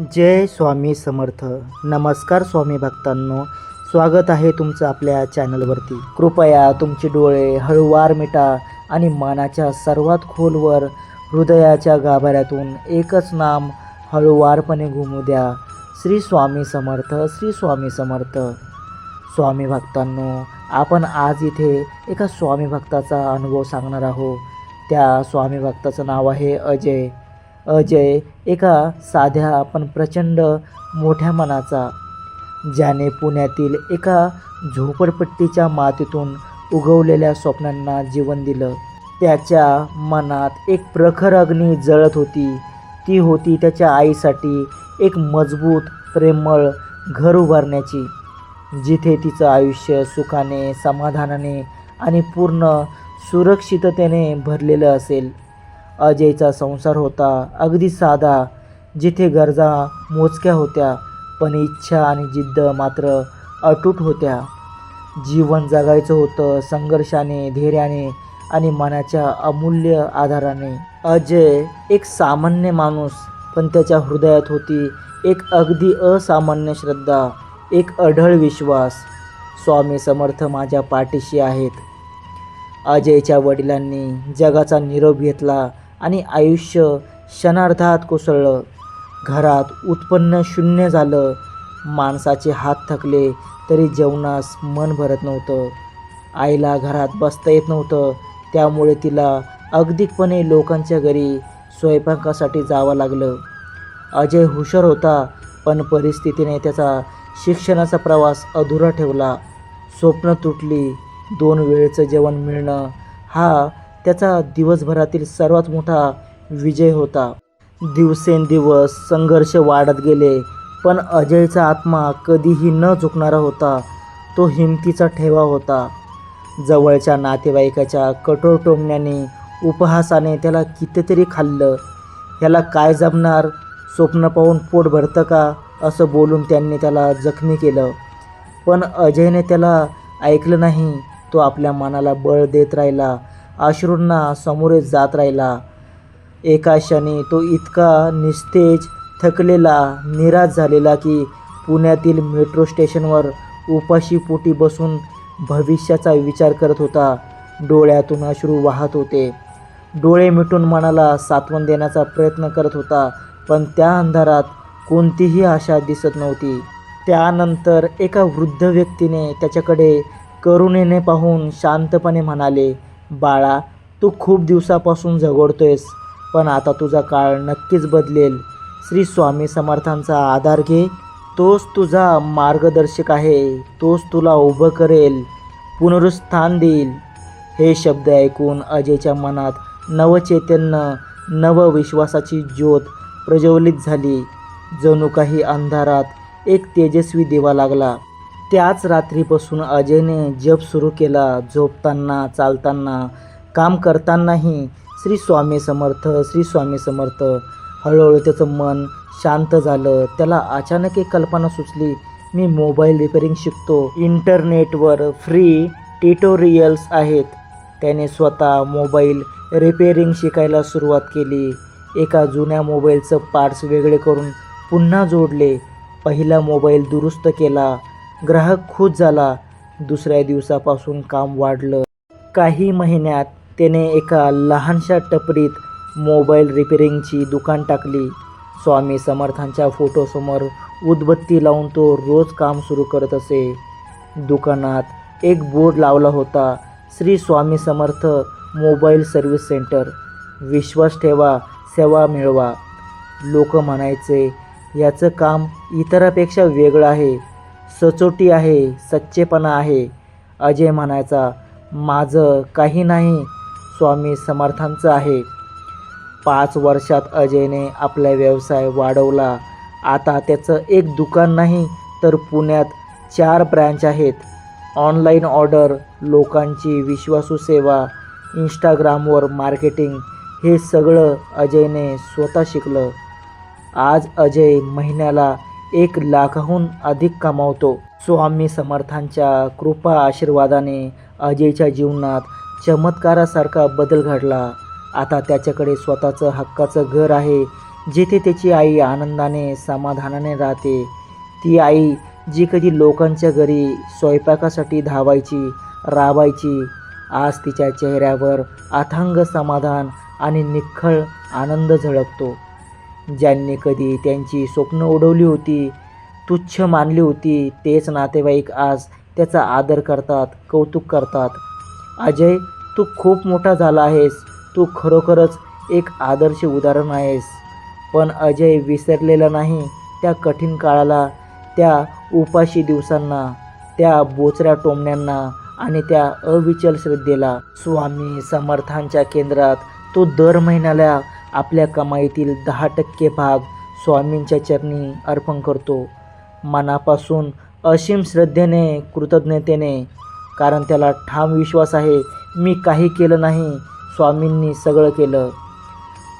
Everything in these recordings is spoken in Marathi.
जय स्वामी समर्थ. नमस्कार स्वामी भक्तांनो. स्वागत आहे तुमचं आपल्या चॅनलवरती. कृपया तुमचे डोळे हळूवार मिटा आणि मनाच्या सर्वात खोलवर हृदयाच्या गाभाऱ्यातून एकच नाम हळूवारपणे घुमू द्या. श्री स्वामी समर्थ श्री स्वामी समर्थ. स्वामी भक्तांनो आपण आज इथे एका स्वामी भक्ताचा अनुभव सांगणार आहोत. त्या स्वामी भक्ताचं नाव आहे अजय. अजय एका साध्या पण प्रचंड मोठ्या मनाचा. ज्याने पुण्यातील एका झोपडपट्टीच्या मातीतून उगवलेल्या स्वप्नांना जीवन दिलं. त्याच्या मनात एक प्रखर अग्नी जळत होती. ती होती त्याच्या आईसाठी एक मजबूत प्रेमळ घर उभारण्याची जिथे तिचं आयुष्य सुखाने समाधानाने आणि पूर्ण सुरक्षिततेने भरलेलं असेल. अजयचा संसार होता अगदी साधा जिथे गरजा मोजक्या होत्या पण इच्छा आणि जिद्द मात्र अटूट होत्या. जीवन जगायचं होतं संघर्षाने धैर्याने आणि मनाच्या अमूल्य आधाराने. अजय एक सामान्य माणूस पण त्याच्या हृदयात होती एक अगदी असामान्य श्रद्धा एक अढळ विश्वास. स्वामी समर्थ माझ्या पाठीशी आहेत. अजयच्या वडिलांनी जगाचा निरोप घेतला आणि आयुष्य क्षणार्धात कोसळलं. घरात उत्पन्न शून्य झालं. माणसाचे हात थकले तरी जेवणास मन भरत नव्हतं. आईला घरात बसता येत नव्हतं. त्यामुळे तिला अगदीपणे लोकांच्या घरी स्वयंपाकासाठी जावं लागलं. अजय हुशार होता पण परिस्थितीने त्याचा शिक्षणाचा प्रवास अधुरा ठेवला. स्वप्न तुटली दोन वेळचं जेवण मिळणं हा त्याचा दिवसभरातील सर्वात मोठा विजय होता. दिवसेंदिवस संघर्ष वाढत गेले पण अजयचा आत्मा कधीही न झुकणारा होता तो हिमतीचा ठेवा होता. जवळच्या नातेवाईकाच्या कठोर टोमण्याने उपहासाने त्याला कितीतरी खाल्लं. ह्याला काय जमणार? स्वप्न पाहून पोट भरतं का? असं बोलून त्यांनी त्याला जखमी केलं. पण अजयने त्याला ऐकलं नाही तो आपल्या मनाला बळ देत राहिला. अश्रूंना सामोरे जात राहिला. एका क्षणी तो इतका निस्तेज थकलेला निराश झालेला की पुण्यातील मेट्रो स्टेशनवर उपाशी पोटी बसून भविष्याचा विचार करत होता. डोळ्यातून अश्रू वाहत होते. डोळे मिटून मनाला सात्वन देण्याचा प्रयत्न करत होता पण त्या अंधारात कोणतीही आशा दिसत नव्हती. त्यानंतर एका वृद्ध व्यक्तीने त्याच्याकडे करुणेने पाहून शांतपणे म्हणाले बाळा तू खूप दिवसापासून झगडतोयस पण आता तुझा काळ नक्कीच बदलेल. श्री स्वामी समर्थांचा आधार घे. तोच तुझा मार्गदर्शक आहे. तोच तुला उभं करेल. पुनरुत्थान देईल. हे शब्द ऐकून अजयच्या मनात नवचैतन्य नवविश्वासाची ज्योत प्रज्वलित झाली. जणू काही अंधारात एक तेजस्वी दिवा लागला. त्याच रात्रीपासून अजयने जप सुरू केला झोपताना चालताना काम करतानाही श्री स्वामी समर्थ श्री स्वामी समर्थ. हळूहळू त्याचं मन शांत झालं. त्याला अचानक एक कल्पना सुचली मी मोबाईल रिपेरिंग शिकतो. इंटरनेटवर फ्री ट्युटोरियल्स आहेत. त्याने स्वतः मोबाईल रिपेरिंग शिकायला सुरुवात केली. एका जुन्या मोबाईलचं पार्ट्स वेगळे करून पुन्हा जोडले. पहिला मोबाईल दुरुस्त केला. ग्राहक खुश झाला. दुसऱ्या दिवसापासून काम वाढलं. काही महिन्यात त्याने एका लहानशा टपरीत मोबाईल रिपेरिंगची दुकान टाकली. स्वामी समर्थांच्या फोटोसमोर उदबत्ती लावून तो रोज काम सुरू करत असे. दुकानात एक बोर्ड लावला होता Shri Swami Samarth mobile service centre. विश्वास ठेवा सेवा मिळवा लोक म्हणायचे याचं काम इतरापेक्षा वेगळं आहे. सचोटी आहे सच्चेपणा आहे. अजय म्हणायचा माझं काही नाही स्वामी समर्थांचं आहे. पाच वर्षात अजयने आपला व्यवसाय वाढवला. आता त्याचं एक दुकान नाही तर पुण्यात चार ब्रँच आहेत. ऑनलाईन ऑर्डर लोकांची विश्वासू सेवा इंस्टाग्रामवर मार्केटिंग हे सगळं अजयने स्वतः शिकलं. आज अजय महिन्याला एक लाखाहून अधिक कमावतो. स्वामी समर्थांच्या कृपा आशीर्वादाने अजयच्या जीवनात चमत्कारासारखा बदल घडला. आता त्याच्याकडे स्वतःचं हक्काचं घर आहे जिथे त्याची आई आनंदाने समाधानाने राहते. ती आई जी कधी लोकांच्या घरी स्वयंपाकासाठी धावायची राबायची आज तिच्या चेहऱ्यावर अथांग समाधान आणि निखळ आनंद झळकतो. ज्यांनी कधी त्यांची स्वप्न उडवली होती तुच्छ मानली होती तेच नातेवाईक आज त्याचा आदर करतात कौतुक करतात. अजय तू खूप मोठा झाला आहेस. तू खरोखरच एक आदर्श उदाहरण आहेस. पण अजय विसरलेला नाही त्या कठीण काळाला त्या उपाशी दिवसांना त्या बोचऱ्या टोमण्यांना आणि त्या अविचल श्रद्धेला. स्वामी समर्थांच्या केंद्रात तो दर महिन्याला आपल्या कमाईतील दहा टक्के भाग स्वामींच्या चरणी अर्पण करतो. मनापासून असीम श्रद्धेने कृतज्ञतेने कारण त्याला ठाम विश्वास आहे मी काही केलं नाही स्वामींनी सगळं केलं.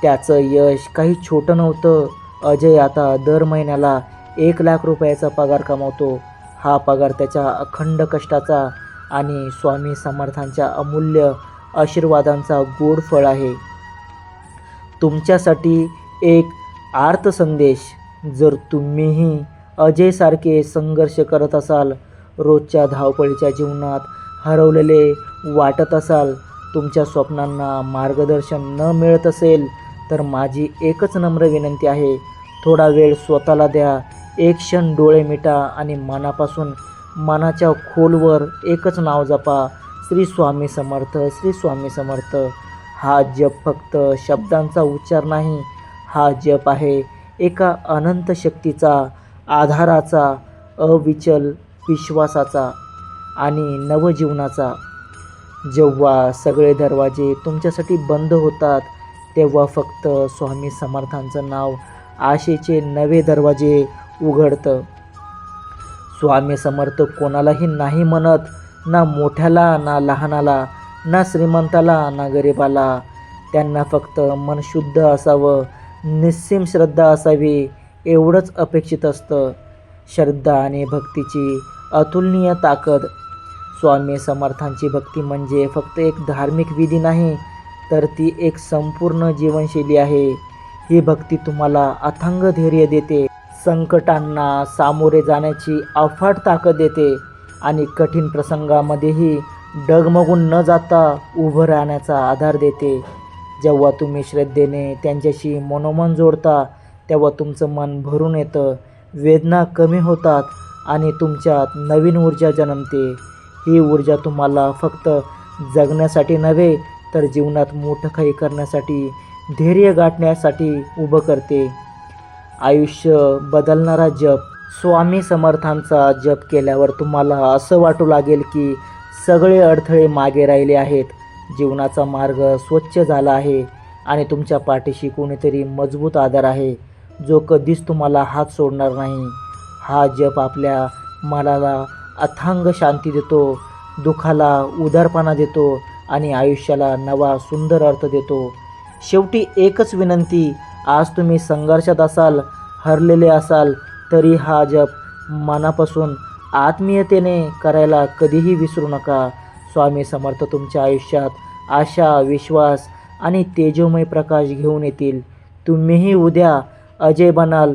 त्याचं यश काही छोटं नव्हतं. अजय आता दर महिन्याला एक लाख रुपयाचा पगार कमावतो. हा पगार त्याच्या अखंड कष्टाचा आणि स्वामी समर्थांच्या अमूल्य आशीर्वादांचा गोड फळ आहे. तुमच्यासाठी एक आर्त संदेश. जर तुम्हीही अजयसारखे संघर्ष करत असाल रोजच्या धावपळीच्या जीवनात हरवलेले वाटत असाल तुमच्या स्वप्नांना मार्गदर्शन न मिळत असेल तर माझी एकच नम्र विनंती आहे थोडा वेळ स्वतःला द्या. एक क्षण डोळे मिटा आणि मनापासून मनाच्या खोलवर एकच नाव जपा. श्री स्वामी समर्थ श्री स्वामी समर्थ. हा जप फक्त शब्दांचा उच्चार नाही हा जप आहे एका अनंत शक्तीचा आधाराचा अविचल विश्वासाचा आणि नवजीवनाचा. जेव्हा सगळे दरवाजे तुमच्यासाठी बंद होतात तेव्हा फक्त स्वामी समर्थांचं नाव आशेचे नवे दरवाजे उघडतं. स्वामी समर्थ कोणालाही नाही म्हणत ना मोठ्याला ना लहानाला. ना श्रीमंताला ना गरिबाला. त्यांना फक्त मन शुद्ध असावं निस्सीम श्रद्धा असावी एवढंच अपेक्षित असतं. श्रद्धा आणि भक्तीची अतुलनीय ताकद. स्वामी समर्थांची भक्ती म्हणजे फक्त एक धार्मिक विधी नाही तर ती एक संपूर्ण जीवनशैली आहे. ही भक्ती तुम्हाला अथांग धैर्य देते संकटांना सामोरे जाण्याची अफाट ताकद देते आणि कठीण प्रसंगामध्येही डगमगून न जाता उभं राहण्याचा आधार देते. जेव्हा तुम्ही श्रद्धेने त्यांच्याशी मनोमन जोडता तेव्हा तुमचं मन भरून येतं. वेदना कमी होतात आणि तुमच्यात नवीन ऊर्जा जन्मते. ही ऊर्जा तुम्हाला फक्त जगण्यासाठी नव्हे तर जीवनात मोठं काही करण्यासाठी धैर्य गाठण्यासाठी उभं करते. आयुष्य बदलणारा जप. स्वामी समर्थांचा जप केल्यावर तुम्हाला असं वाटू लागेल की सगळे अडथळे मागे राहिले आहेत. जीवनाचा मार्ग स्वच्छ झाला आहे आणि तुमच्या पाठीशी कोणीतरी मजबूत आधार आहे. जो कधीच तुम्हाला हात सोडणार नाही. हा जप आपल्या मनाला अथांग शांती देतो दुखाला उदारपणा देतो आणि आयुष्याला नवा सुंदर अर्थ देतो. शेवटी एकच विनंती आज तुम्ही संघर्षात असाल हरलेले असाल तरी हा जप मनापासून आत्मीयतेने करायला कधीही विसरू नका. स्वामी समर्थ तुमच्या आयुष्यात आशा विश्वास आणि तेजोमय प्रकाश घेऊन येतील. तुम्हीही उद्या अजय बनाल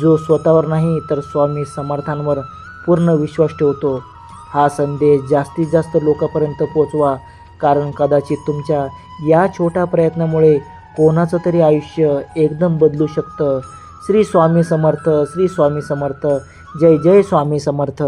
जो स्वतःवर नाही तर स्वामी समर्थांवर पूर्ण विश्वास ठेवतो. हा संदेश जास्तीत जास्त लोकांपर्यंत पोचवा कारण कदाचित तुमच्या या छोट्या प्रयत्नामुळे कोणाचं तरी आयुष्य एकदम बदलू शकतं. श्री स्वामी समर्थ श्री स्वामी समर्थ. जय जय स्वामी समर्थ.